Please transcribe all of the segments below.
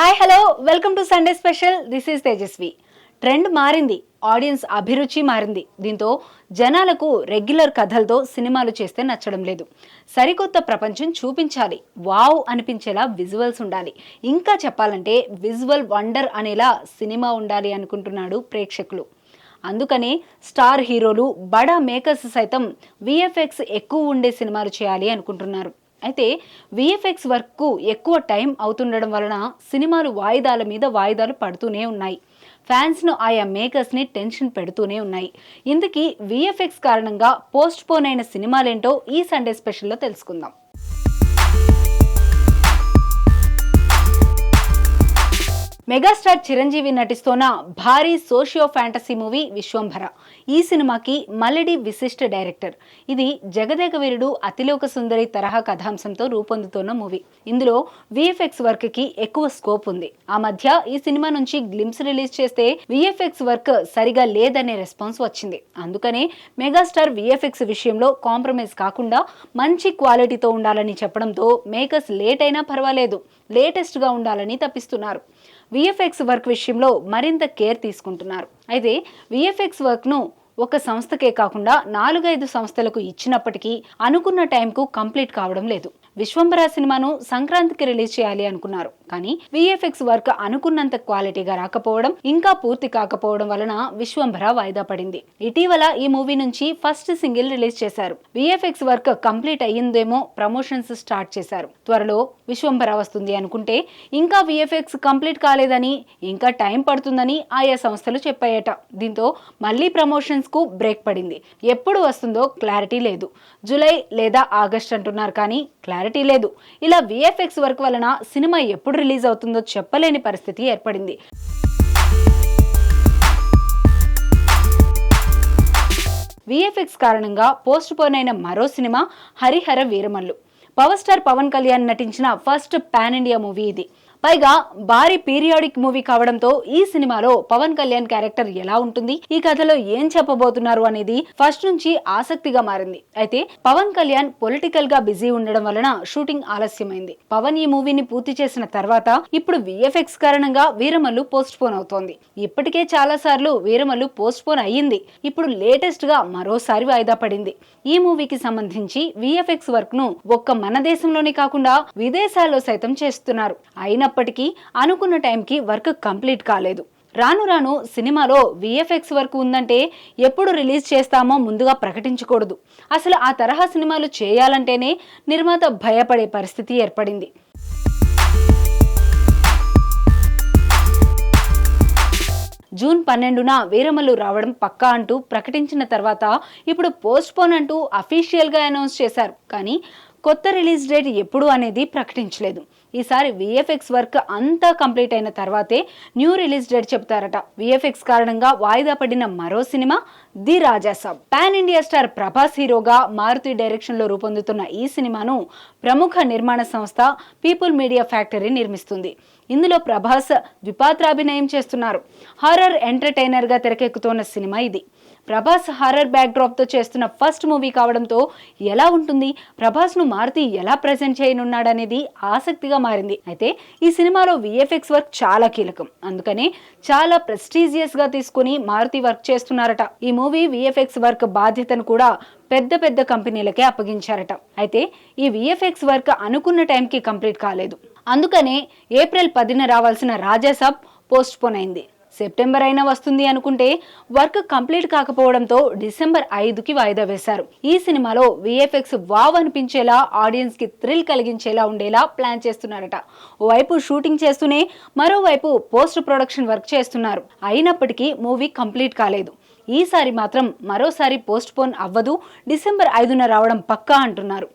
Hi hello welcome to Sunday special this is Tejaswi trend మారింది. Audience అభిరుచి మారింది. దీంతో జనాలకు రెగ్యులర్ కథలతో సినిమాలు చేస్తే నచ్చడం లేదు. సరికొత్త ప్రపంచం చూపించాలి. వావ్ అనిపించేలా విజువల్స్ ఉండాలి. ఇంకా చెప్పాలంటే విజువల్ వండర్ అనేలా సినిమా ఉండాలి అనుకుంటున్నాడు ప్రేక్షకులు. అందుకనే స్టార్ హీరోలు బడా మేకర్స్ సైతం విఎఫ్ఎక్స్ ఎక్కువ ఉండే సినిమాలు చేయాలి అనుకుంటున్నారు. అయితే విఎఫ్ఎక్స్ వర్క్కు ఎక్కువ టైం అవుతుండడం వలన సినిమాలు వాయిదాల మీద వాయిదాలు పడుతూనే ఉన్నాయి. ఫ్యాన్స్ను ఆయా మేకర్స్ని టెన్షన్ పెడుతూనే ఉన్నాయి. ఇందుకీ విఎఫ్ఎక్స్ కారణంగా పోస్ట్ పోన్ అయిన సినిమాలేంటో ఈ సండే స్పెషల్లో తెలుసుకుందాం. మెగాస్టార్ చిరంజీవి నటిస్తోన్న భారీ సోషియో ఫ్యాంటసీ మూవీ విశ్వంభర. ఈ సినిమాకి మల్లెడి విశిష్ట డైరెక్టర్. ఇది జగదేక వీరుడు అతిలోక సుందరి తరహా కథాంశంతో రూపొందుతోన్న మూవీ. ఇందులో విఎఫ్ఎక్స్ వర్క్కి ఎక్కువ స్కోప్ ఉంది. ఆ మధ్య ఈ సినిమా నుంచి గ్లిమ్స్ రిలీజ్ చేస్తే విఎఫ్ఎక్స్ వర్క్ సరిగా లేదనే రెస్పాన్స్ వచ్చింది. అందుకనే మెగాస్టార్ విఎఫ్ఎక్స్ విషయంలో కాంప్రమైజ్ కాకుండా మంచి క్వాలిటీతో ఉండాలని చెప్పడంతో మేకర్స్ లేట్ అయినా పర్వాలేదు. లేటెస్ట్గా ఉండాలని తప్పిస్తున్నారు. విఎఫ్ఎక్స్ వర్క్ విషయంలో మరింత కేర్ తీసుకుంటున్నారు. అయితే విఎఫ్ఎక్స్ వర్క్ను ఒక సంస్థకే కాకుండా నాలుగైదు సంస్థలకు ఇచ్చినప్పటికీ అనుకున్న టైంకు కంప్లీట్ కావడం లేదు. విశ్వంబర సినిమాను సంక్రాంతికి రిలీజ్ చేయాలి అనుకున్నారు. కానీ విఎఫ్ఎక్స్ వర్క్ అనుకున్నంత క్వాలిటీగా రాకపోవడం ఇంకా పూర్తి కాకపోవడం వలన విశ్వంబర వాయిదా పడింది. ఇటీవల ఈ మూవీ నుంచి ఫస్ట్ సింగిల్ రిలీజ్ చేశారు. విఎఫ్ఎక్స్ వర్క్ కంప్లీట్ అయ్యిందేమో ప్రమోషన్స్ స్టార్ట్ చేశారు. త్వరలో విశ్వంబర వస్తుంది అనుకుంటే ఇంకా విఎఫ్ఎక్స్ కంప్లీట్ కాలేదని ఇంకా టైం పడుతుందని ఆయా సంస్థలు చెప్పాయట. దీంతో మళ్ళీ ప్రమోషన్స్ కు బ్రేక్ పడింది. ఎప్పుడు వస్తుందో క్లారిటీ లేదు. జూలై లేదా ఆగస్ట్ అంటున్నారు కానీ క్లారిటీ లేదు. ఇలా విఎఫ్ఎక్స్ వర్క్ వలన సినిమా ఎప్పుడు రిలీజ్ అవుతుందో చెప్పలేని పరిస్థితి ఏర్పడింది. విఎఫ్ఎక్స్ కారణంగా పోస్ట్ పోన్ అయిన మరో cinema Harihara Veeramallu. Power star Pawan Kalyan నటించిన ఫస్ట్ పాన్ ఇండియా మూవీ ఇది. పైగా భారీ పీరియాడిక్ మూవీ కావడంతో ఈ సినిమాలో పవన్ కళ్యాణ్ క్యారెక్టర్ ఎలా ఉంటుంది? ఈ కథలో ఏం చెప్పబోతున్నారు అనేది ఫస్ట్ నుంచి ఆసక్తిగా మారింది. అయితే పవన్ కళ్యాణ్ పొలిటికల్గా బిజీ ఉండడం వలన షూటింగ్ ఆలస్యమైంది. పవన్ ఈ మూవీని పూర్తి చేసిన తర్వాత ఇప్పుడు విఎఫ్ఎక్స్ కారణంగా వీరమల్లు పోస్ట్ పోన్ అవుతోంది. ఇప్పటికే చాలా సార్లు వీరమల్లు పోస్ట్ పోన్ అయ్యింది. ఇప్పుడు లేటెస్ట్గా మరోసారి వాయిదా పడింది. ఈ మూవీకి సంబంధించి విఎఫ్ఎక్స్ వర్క్ను ఒక్క మన దేశంలోనే కాకుండా విదేశాల్లో సైతం చేస్తున్నారు. అయినప్పటికీ అనుకున్న టైంకి వర్క్ కంప్లీట్ కాలేదు. రాను రాను సినిమాలో విఎఫ్ఎక్స్ వర్క్ ఉందంటే ఎప్పుడు రిలీజ్ చేస్తామో ముందుగా ప్రకటించకూడదు. అసలు ఆ తరహా సినిమాలు చేయాలంటేనే నిర్మాత భయపడే పరిస్థితి ఏర్పడింది. జూన్ పన్నెండున వీరమల్లు రావడం పక్కా అంటూ ప్రకటించిన తర్వాత ఇప్పుడు పోస్ట్ పోన్ అంటూ అఫీషియల్గా అనౌన్స్ చేశారు. కానీ కొత్త రిలీజ్ డేట్ ఎప్పుడు అనేది ప్రకటించలేదు. ఈసారి విఎఫ్ఎక్స్ వర్క్ అంతా కంప్లీట్ అయిన తర్వాతే న్యూ రిలీజ్ డేట్ చెప్తారట. విఎఫ్ఎక్స్ కారణంగా వాయిదా పడిన మరో cinema the Rajasaab pan India star Prabhas హీరోగా మారుతి డైరెక్షన్లో రూపొందుతున్న ఈ సినిమాను ప్రముఖ నిర్మాణ సంస్థ పీపుల్ మీడియా ఫ్యాక్టరీ నిర్మిస్తుంది. ఇందులో ప్రభాస్ ద్విపాత్రాభినయం చేస్తున్నారు. హారర్ ఎంటర్టైనర్గా తెరకెక్కుతున్న సినిమా ఇది. ప్రభాస్ హారర్ బ్యాక్ డ్రాప్తో చేస్తున్న ఫస్ట్ మూవీ కావడంతో ఎలా ఉంటుంది? ప్రభాస్ను మారుతి ఎలా ప్రజెంట్ చేయనున్నాడనేది ఆసక్తిగా మారింది. అయితే ఈ సినిమాలో విఎఫ్ఎక్స్ వర్క్ చాలా కీలకం. అందుకనే చాలా ప్రెస్టీజియస్గా తీసుకుని మారుతి వర్క్ చేస్తున్నారట. ఈ మూవీ విఎఫ్ఎక్స్ వర్క్ బాధ్యతను కూడా పెద్ద పెద్ద కంపెనీలకే అప్పగించారట. అయితే ఈ విఎఫ్ఎక్స్ వర్క్ అనుకున్న టైంకి కంప్లీట్ కాలేదు. అందుకనే ఏప్రిల్ పదిన రావాల్సిన రాజాసాబ్ పోస్ట్ పోన్ అయింది. సెప్టెంబర్ అయినా వస్తుంది అనుకుంటే వర్క్ కంప్లీట్ కాకపోవడంతో డిసెంబర్ ఐదుకి వాయిదా వేశారు. ఈ సినిమాలో విఎఫ్ఎక్స్ వావ్ అనిపించేలా ఆడియన్స్కి థ్రిల్ కలిగించేలా ఉండేలా ప్లాన్ చేస్తున్నారట. ఓవైపు షూటింగ్ చేస్తూనే మరోవైపు పోస్ట్ ప్రొడక్షన్ వర్క్ చేస్తున్నారు. అయినప్పటికీ మూవీ కంప్లీట్ కాలేదు. ఈసారి మాత్రం మరోసారి పోస్ట్ పోన్ అవ్వదు డిసెంబర్ ఐదున రావడం పక్కా అంటున్నారు.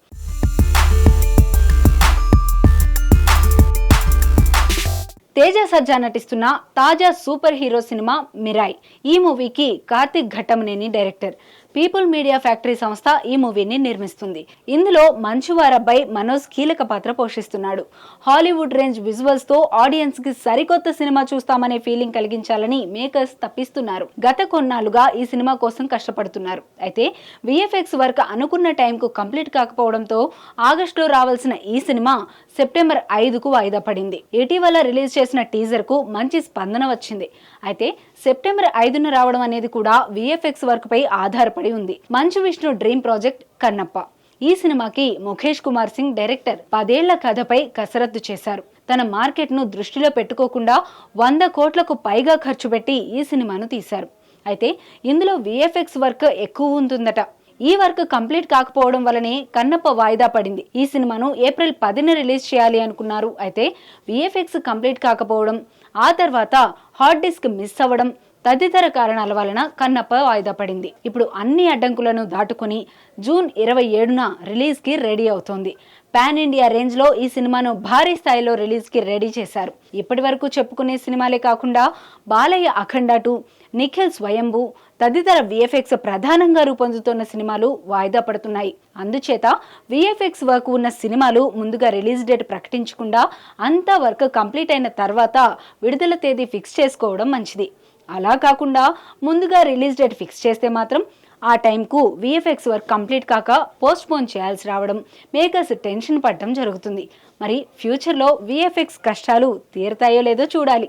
తేజ సజ్జా నటిస్తున్న తాజా సూపర్ హీరో సినిమా మిరాయ్. ఈ మూవీకి Karthik Ghattamaneni director. People Media Factory సంస్థ ఈ మూవీని నిర్మిస్తుంది. ఇందులో మంచు వారబ్బాయి మనోజ్ కీలక పాత్ర పోషిస్తున్నాడు. హాలీవుడ్ రేంజ్ విజువల్స్తో ఆడియన్స్కి సరికొత్త సినిమా చూస్తామనే ఫీలింగ్ కలిగించాలని మేకర్స్ తప్పిస్తున్నారు. గత కొన్నాళ్ళుగా ఈ సినిమా కోసం కష్టపడుతున్నారు. అయితే విఎఫ్ఎక్స్ వర్క్ అనుకున్న టైంకు కంప్లీట్ కాకపోవడంతో ఆగస్టులో రావాల్సిన ఈ సినిమా సెప్టెంబర్ ఐదుకు వాయిదా పడింది. ఇటీవల రిలీజ్ చేసిన టీజర్కు మంచి స్పందన వచ్చింది. అయితే సెప్టెంబర్ ఐదున రావడం అనేది కూడా విఎఫ్ఎక్స్ వర్క్ పై ఆధారపడి ఉంది. Manchu Vishnu dream project Kannappa. ఈ సినిమాకి ముఖేష్ కుమార్ సింగ్ డైరెక్టర్ పదేళ్ళ కథపై కసరత్తు చేశారు. తన మార్కెట్ను దృష్టిలో పెట్టుకోకుండా వంద కోట్లకు పైగా ఖర్చు పెట్టి ఈ సినిమాను తీశారు. అయితే ఇందులో విఎఫ్ఎక్స్ వర్క్ ఎక్కువ ఉంటుందట. ఈ వర్క్ కంప్లీట్ కాకపోవడం వలనే కన్నప్ప వాయిదా పడింది. ఈ సినిమాను ఏప్రిల్ పదిన రిలీజ్ చేయాలి అనుకున్నారు. అయితే విఎఫ్ఎక్స్ కంప్లీట్ కాకపోవడం ఆ తర్వాత హార్డ్ డిస్క్ మిస్ అవ్వడం తదితర కారణాల వలన కన్నప్ప వాయిదా పడింది. ఇప్పుడు అన్ని అడ్డంకులను దాటుకుని జూన్ ఇరవై ఏడున రిలీజ్కి రెడీ అవుతోంది. పాన్ ఇండియా రేంజ్లో ఈ సినిమాను భారీ స్థాయిలో రిలీజ్కి రెడీ చేశారు. ఇప్పటి వరకు చెప్పుకునే సినిమాలే కాకుండా బాలయ్య అఖండ టూ నిఖిల్ స్వయంభూ తదితర విఎఫ్ఎక్స్ ప్రధానంగా రూపొందుతున్న సినిమాలు వాయిదా పడుతున్నాయి. అందుచేత విఎఫ్ఎక్స్ వర్క్ ఉన్న సినిమాలు ముందుగా రిలీజ్ డేట్ ప్రకటించకుండా అంతా వర్క్ కంప్లీట్ అయిన తర్వాత విడుదల తేదీ ఫిక్స్ చేసుకోవడం మంచిది. అలా కాకుండా ముందుగా రిలీజ్ డేట్ ఫిక్స్ చేస్తే మాత్రం ఆ టైంకు విఎఫ్ఎక్స్ వర్క్ కంప్లీట్ కాక పోస్ట్ పోన్ చేయాల్సి రావడం మేకర్స్ టెన్షన్ పడడం జరుగుతుంది. మరి ఫ్యూచర్లో విఎఫ్ఎక్స్ కష్టాలు తీరుతాయో లేదో చూడాలి.